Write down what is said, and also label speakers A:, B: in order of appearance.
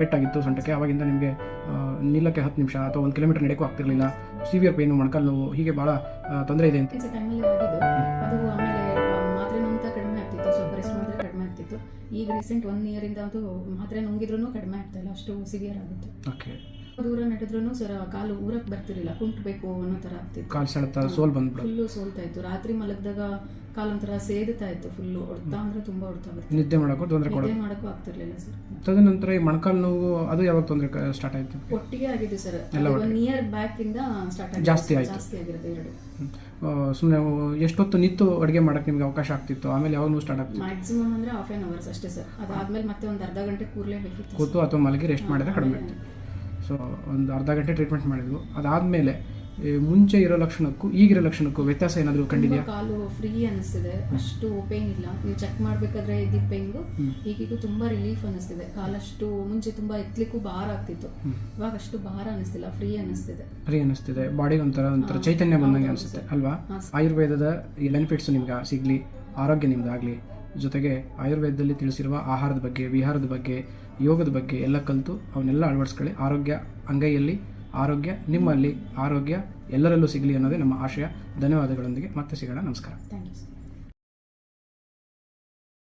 A: ಪೆಟ್ಟಾಗಿತ್ತು ಸೊಂಟಕ್ಕೆ. ಅವಾಗಿಂದ ನಿಮಗೆ ನಿಲ್ಲಕ್ಕೆ ಹತ್ತು ನಿಮಿಷ ಅಥವಾ ಒಂದು ಕಿಲೋಮೀಟರ್ ನಡೆಯಕ್ಕೂ ಆಗ್ತಿರಲಿಲ್ಲ. ಸಿವಿಯರ್ ಪೇನು ಮೊಣಕಾಲು ನೋವು ಹೀಗೆ ಭಾಳ ತೊಂದರೆ ಇದೆ ಅಂತ.
B: ಈಗ ರೀಸೆಂಟ್ ಒನ್ ಇಯರಿಂದ ಅದು ಮಾತ್ರೆ ನುಂಗಿದ್ರು ಕಡಿಮೆ ಆಗ್ತಾ ಇಲ್ಲ. ಅಷ್ಟು ಸಿವಿಯರ್ ಆಗುತ್ತೆ.
A: ಓಕೆ
B: ದೂರ ನಡೆದ್ರು ಸರ್ ಕಾಲು ಊರಕ್ಕೆ ಬರ್ತಿರ್ಲಿಲ್ಲ ಕುಂಟ್ಬೇಕು ಅನ್ನೋ ಥರ ಆಗ್ತಿತ್ತು.
A: ಕಾಲು ಸೆಳೆತ ಸೋಲ್ ಬಂದ್ಬಿಡು.
B: ಫುಲ್ಲು ಸೋಲ್ತಾ ಇತ್ತು. ರಾತ್ರಿ ಮಲಗಿದಾಗ ಕಾಲೊಂಥರ ಸೇದುತ್ತಾ ಇತ್ತು ಫುಲ್ಲು ಹೊಡ್ತಾ ಅಂದ್ರೆ ತುಂಬ ಹೊಡ್ತಾ ಬರ್ತಿತ್ತು.
A: ನಿದ್ದೆ ಮಾಡೋಕ್ಕೂ ತೊಂದರೆ ಕೊಡೋದು.
B: ನಿದ್ದೆ ಮಾಡೋಕ್ಕೂ ಆಗ್ತಿರ್ಲಿಲ್ಲ ಸರ್.
A: ತದನಂತರ ಈ ಮೊಣಕಾಲು ನೋವು ಅದು ಯಾವಾಗ ತೊಂದರೆ ಸ್ಟಾರ್ಟ್ ಆಯ್ತು?
B: ಒಟ್ಟಿಗೆ ಆಗಿದೆ ಸರ್.
A: ಎಲ್ಲ
B: ಒನ್ ಇಯರ್ ಬ್ಯಾಕ್ ಇಂದ ಸ್ಟಾರ್ಟ್ ಆಗಿದೆ.
A: ಜಾಸ್ತಿ ಆಯ್ತು.
B: ಜಾಸ್ತಿ ಆಗಿರೋದು ಎರಡು.
A: ಸುಮ್ಮನೆ ಎಷ್ಟೊತ್ತು ನಿಂತು ಅಡುಗೆ ಮಾಡೋಕ್ಕೆ ನಿಮಗೆ ಅವಕಾಶ ಆಗ್ತಿತ್ತು? ಆಮೇಲೆ ಯಾವಾಗ ಸ್ಟಾರ್ಟ್ ಆಗ್ತಿತ್ತು?
B: ಮ್ಯಾಕ್ಸಿಮಮ್ ಅಂದ್ರೆ ಹಾಫ್ ಆನ್ ಅವರ್ಸ್ ಅಷ್ಟೇ ಸರ್. ಅದಾದ್ಮೇಲೆ ಮತ್ತೆ ಒಂದು ಅರ್ಧ ಗಂಟೆ ಕೂರ್ಲೇಬೇಕಿತ್ತು.
A: ಕೂತು ಅಥವಾ ಮಲಗಿ ರೆಸ್ಟ್ ಮಾಡಿದ್ರೆ ಕಡಿಮೆ ಆಗ್ತಿತ್ತು. ಸೊ ಒಂದು ಅರ್ಧ ಗಂಟೆ ಟ್ರೀಟ್ಮೆಂಟ್ ಮಾಡಿದ್ವು. ಅದಾದಮೇಲೆ ಮುಂಚೆ ಇರೋ ಲಕ್ಷಣಕ್ಕೂ ಈಗಿರೋ ಲಕ್ಷಣಕ್ಕೂ ವ್ಯತ್ಯಾಸ ಏನಾದರೂ ಕಂಡಿದೆಯಾ?
B: ಕಾಲು ಫ್ರೀ ಅನಿಸ್ತಿದೆ. ಅಷ್ಟು ಪೇನ್ ಇಲ್ಲ. ನೀವು ಚೆಕ್ ಮಾಡಬೇಕಾದ್ರೆ ಇದ್ದಿದ್ದ ಪೇನ್ಗೂ ಈಗೀಗೂ ತುಂಬಾ ರಿಲೀಫ್ ಅನಿಸ್ತಿದೆ. ಕಾಲಷ್ಟು ಮುಂಚೆ ತುಂಬಾ ಎತ್ತಲಿಕ್ಕೂ ಭಾರ ಆಗ್ತಿತ್ತು. ಇವಾಗ ಅಷ್ಟು ಭಾರ ಅನಿಸ್ತಿಲ್ಲ. ಫ್ರೀ ಅನಿಸ್ತಿದೆ.
A: ಫ್ರೀ ಅನಿಸ್ತಿದೆ. ಬಾಡಿಗೆ ಒಂಥರ ಒಂಥರ ಚೈತನ್ಯ ಬಂದಂಗೆ ಅನಿಸುತ್ತೆ ಅಲ್ವಾ? ಆಯುರ್ವೇದದ ಈ ಬೆನಿಫಿಟ್ಸ್ ನಿಮ್ಗೆ ಸಿಗಲಿ ಆರೋಗ್ಯ ನಿಮ್ದಾಗಲಿ. ಜೊತೆಗೆ ಆಯುರ್ವೇದದಲ್ಲಿ ತಿಳಿಸಿರುವ ಆಹಾರದ ಬಗ್ಗೆ, ವಿಹಾರದ ಬಗ್ಗೆ, ಯೋಗದ ಬಗ್ಗೆ ಎಲ್ಲ ಕಲಿತು ಅವನ್ನೆಲ್ಲ ಅಳವಡಿಸ್ಕೊಳ್ಳಿ. ಆರೋಗ್ಯ ಅಂಗೈಯಲ್ಲಿ, ಆರೋಗ್ಯ ನಿಮ್ಮಲ್ಲಿ, ಆರೋಗ್ಯ ಎಲ್ಲರಲ್ಲೂ ಸಿಗಲಿ ಅನ್ನೋದೇ ನಮ್ಮ ಆಶಯ. ಧನ್ಯವಾದಗಳೊಂದಿಗೆ ಮತ್ತೆ ಸಿಗೋಣ. ನಮಸ್ಕಾರ.